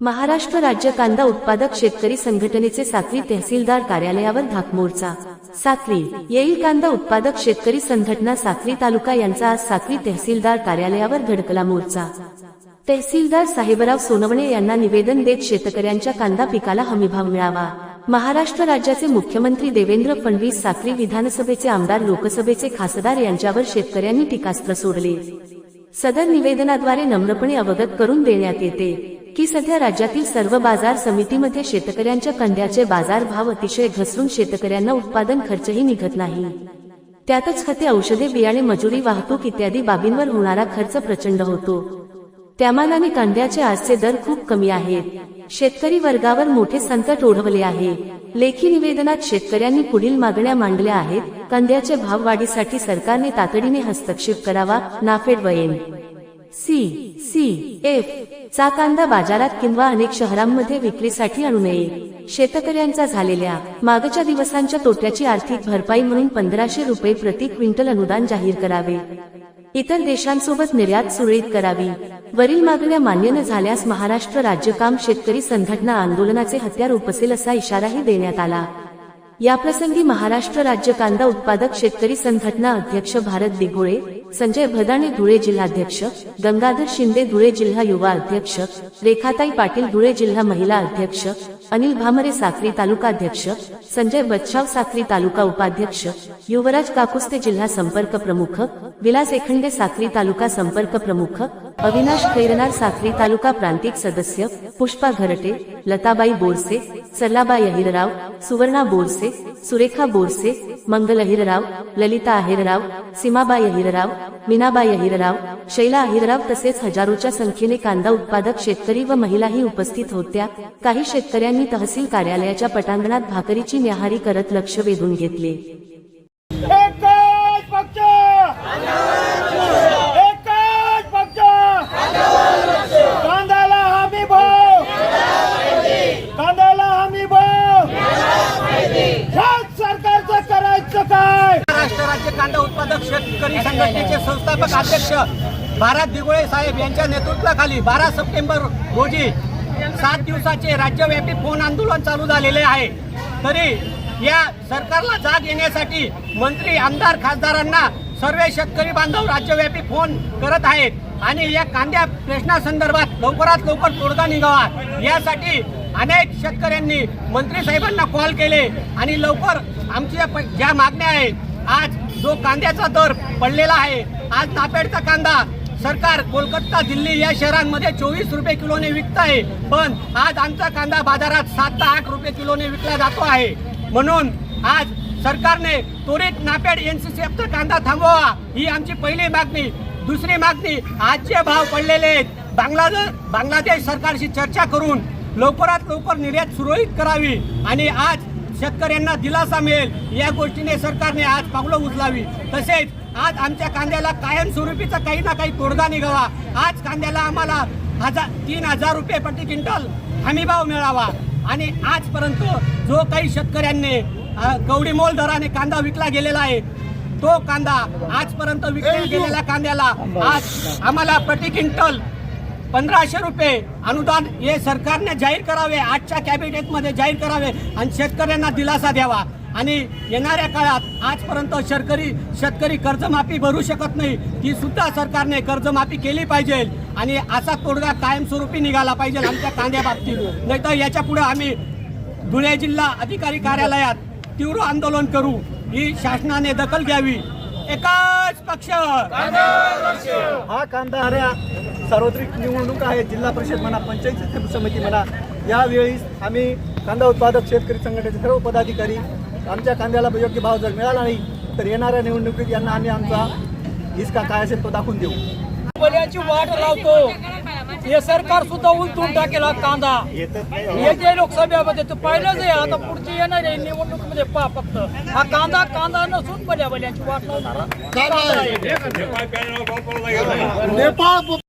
महाराष्ट्र राज्य कांदा उत्पादक शेतकरी संघटनेचे साक्री तहसीलदार कार्यालयावर धाकमोर्चा साक्री येईल कांदा उत्पादक शेतकरी संघटना साक्री तालुका यांचा आज साक्री तहसीलदार कार्यालयावर धडकला मोर्चा. तहसीलदार साहेबराव सोनवणे यांना निवेदन देत शेतकऱ्यांच्या कांदा पिकाला हमीभाव मिळावा. महाराष्ट्र राज्याचे मुख्यमंत्री देवेंद्र फडणवीस साक्री विधानसभेचे आमदार लोकसभेचे खासदार यांच्यावर शेतकऱ्यांनी टीकास्त्र सोडले. सदर निवेदनाद्वारे नम्रपणे अवगत करून देण्यात येते. की सध्या राज्यातील सर्व बाजार समितीमध्ये शेतकऱ्यांच्या कंद्याचे बाजारभाव अतिशय घसरून शेतकऱ्यांना उत्पादन खर्चही निघत नाही. त्यातच खते औषधे बियाणे मजुरी वाहतूक इत्यादी बाबींवर होणारा खर्च प्रचंड होतो. त्यामानाने कांद्याचे आजचे दर खूप कमी आहेत. शेतकरी वर्गावर मोठे संकट ओढवले आहे. लेखी निवेदनात शेतकऱ्यांनी पुढील मागण्या मांडल्या आहेत. कांद्याच्या भाववाढीसाठी सरकारने तातडीने हस्तक्षेप करावा नाफेड वयेन. सी सी एफ चा कांदा बाजारात किंवा अनेक शहरांमध्ये विक्रीसाठी आणू नये. शेतकऱ्यांचा झालेल्या मागच्या दिवसांच्या तोट्याची आर्थिक भरपाई म्हणून पंधराशे रुपये प्रति क्विंटल अनुदान जाहीर करावे. इतर देशांसोबत निर्यात सुरळीत करावी. वरील मागण्या मान्य न झाल्यास महाराष्ट्र राज्य काम शेतकरी संघटना आंदोलनाचे हत्यार उपसेल असा इशाराही देण्यात आला. याप्रसंगी महाराष्ट्र राज्य कांदा उत्पादक शेतकरी संघटना अध्यक्ष भारत दिघोळे संजय भदाणे धुळे जिल्हाध्यक्ष गंगाधर शिंदे धुळे जिल्हा युवा अध्यक्ष रेखाताई पाटील धुळे जिल्हा महिला अध्यक्ष अनिल भामरे साक्री तालुका अध्यक्ष संजय बच्छाव साक्री तालुका उपाध्यक्ष युवराज काकुस्ते जिल्हा संपर्क प्रमुख विलास एखंडे साक्री तालुका संपर्क प्रमुख अविनाश खैरनार साखरी तालुका प्रांतिक सदस्य पुष्पा घरटे लताबाई बोरसे सरलाबाई अहिरराव सुवर्णा बोरसे सुरेखा बोरसे मंगल अहिरराव ललिता अहिरराव सीमाबाई अहिरराव मीनाबाई अहिरराव शैला अहिरराव तसेच हजारोच्या संख्येने कांदा उत्पादक शेतकरी व महिलाही उपस्थित होत्या. काही शेतकऱ्यांनी तहसील कार्यालयाच्या पटांगणात भाकरीची न्याहारी करत लक्ष वेधून घेतले एकच पक्ष एकच पक्ष कांद्याला हमी भाव कांद्याला हमी भाव ह्याच सरकारचं करायचं काय महाराष्ट्र राज्य कांदा उत्पादक शेतकरी संघटनेचे संस्थापक अध्यक्ष भारत दिगोळे साहेब यांच्या नेतृत्वाखाली बारा सप्टेंबर रोजी सात दिवसाचे राज्यव्यापी फोन आंदोलन चालू झालेले आहे. तरी या सरकारला जाग येण्यासाठी मंत्री आमदार खासदारांना सर्व शेतकरी बांधव राज्यव्यापी फोन करत आहेत आणि या कांद्या प्रश्नासंदर्भात लवकरात लवकर तोडगा निघावा. यासाठी अनेक शेतकऱ्यांनी मंत्री साहेबांना कॉल केले आणि लवकर आमच्या ज्या मागण्या आहेत आज जो कांद्याचा दर पडलेला आहे आज नापेडचा कांदा. सरकार कोलकाता दिल्ली या शहरांमध्ये चोवीस रुपये किलोने विकत आहे पण आज आमचा कांदा बाजारात सात ते आठ रुपये किलोने विकला जातो आहे. म्हणून आज सरकारने त्वरित नापेड एनसीसीएफचा कांदा थांबवा. ही आमची पहिली मागणी. दुसरी मागणी आज जे भाव पडलेले आहेत बांगलादेश बांगलादेश सरकारशी चर्चा करून लवकरात लवकर निर्यात सुरळीत करावी. आणि आज शेतकऱ्यांना दिलासा मिळेल या गोष्टीने सरकारने आज पावलं उचलावी. तसेच आज आमच्या कांद्याला कायमस्वरूपीचा काही ना काही तोडगा निघावा. आज कांद्याला आम्हाला हजार तीन हजार रुपये प्रति क्विंटल हमीभाव मिळावा. आणि आजपर्यंत जो काही शेतकऱ्यांनी अ, कवडीमोल दराने कांदा विकला गेलेला आहे तो कांदा आजपर्यंत विकल्या गेलेल्या कांद्याला आज आम्हाला प्रति क्विंटल पंधराशे रुपये अनुदान हे सरकारने जाहीर करावे आजच्या कॅबिनेटमध्ये जाहीर करावे आणि शेतकऱ्यांना दिलासा द्यावा. आणि येणाऱ्या काळात आजपर्यंत शेतकरी शेतकरी कर्जमाफी भरू शकत नाही ती सुद्धा सरकारने कर्जमाफी केली पाहिजे. आणि असा तोडगा कायमस्वरूपी निघाला पाहिजे आमच्या कांद्या बाबतीत. नाही तर याच्यापुढे आम्ही धुळे जिल्हा अधिकारी कार्यालयात तीव्र आंदोलन करू. ही शासनाने दखल घ्यावी. एकच पक्ष. हा कांदा सार्वत्रिक निवडणूक आहे. जिल्हा परिषद म्हणा पंचायत समिती म्हणा यावेळी आम्ही कांदा उत्पादक शेतकरी संघटनेचे सर्व पदाधिकारी आमच्या कांद्याला योग्य भाव जर मिळाला नाही तर येणाऱ्या निवडणुकीत यांना आम्ही आमचा हिसका काय असेल तो दाखवून देऊ. बल्याची वाट लावतो. हे सरकार सुद्धा उलटून टाकेल कांदा. हे जे लोकसभेमध्ये तर पहिलंच आहे. आता पुढची येणार आहे निवडणुकीमध्ये पहा फक्त. हा कांदा कांदा नसून बल्या बल्याची वाट लावणारा. नेपाळ